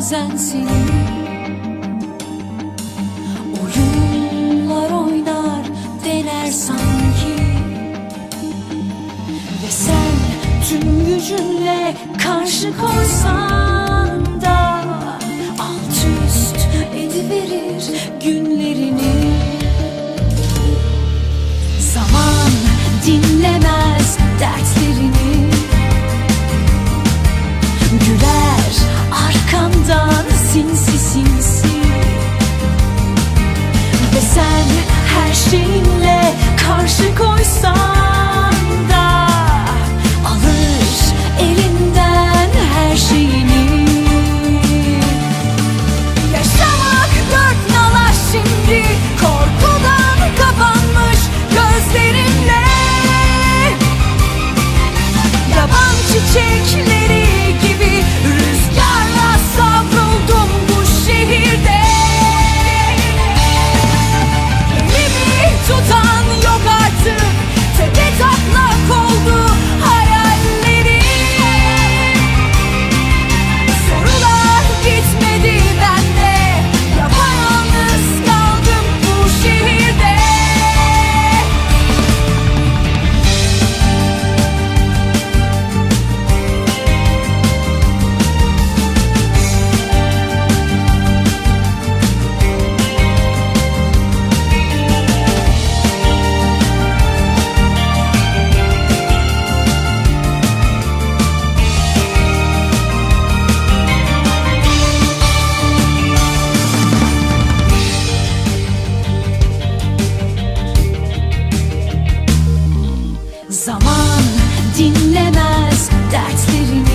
bazen seni Oyunlar oynar dener sanki. Ve sen tüm gücünle karşı koysan Sen her şeyinle karşı koysan da Alır elinden her şeyini. Yaşamak dört nala şimdi Korkudan kapanmış gözlerinle. Yaban çiçekler Zaman dinlemez dertlerini.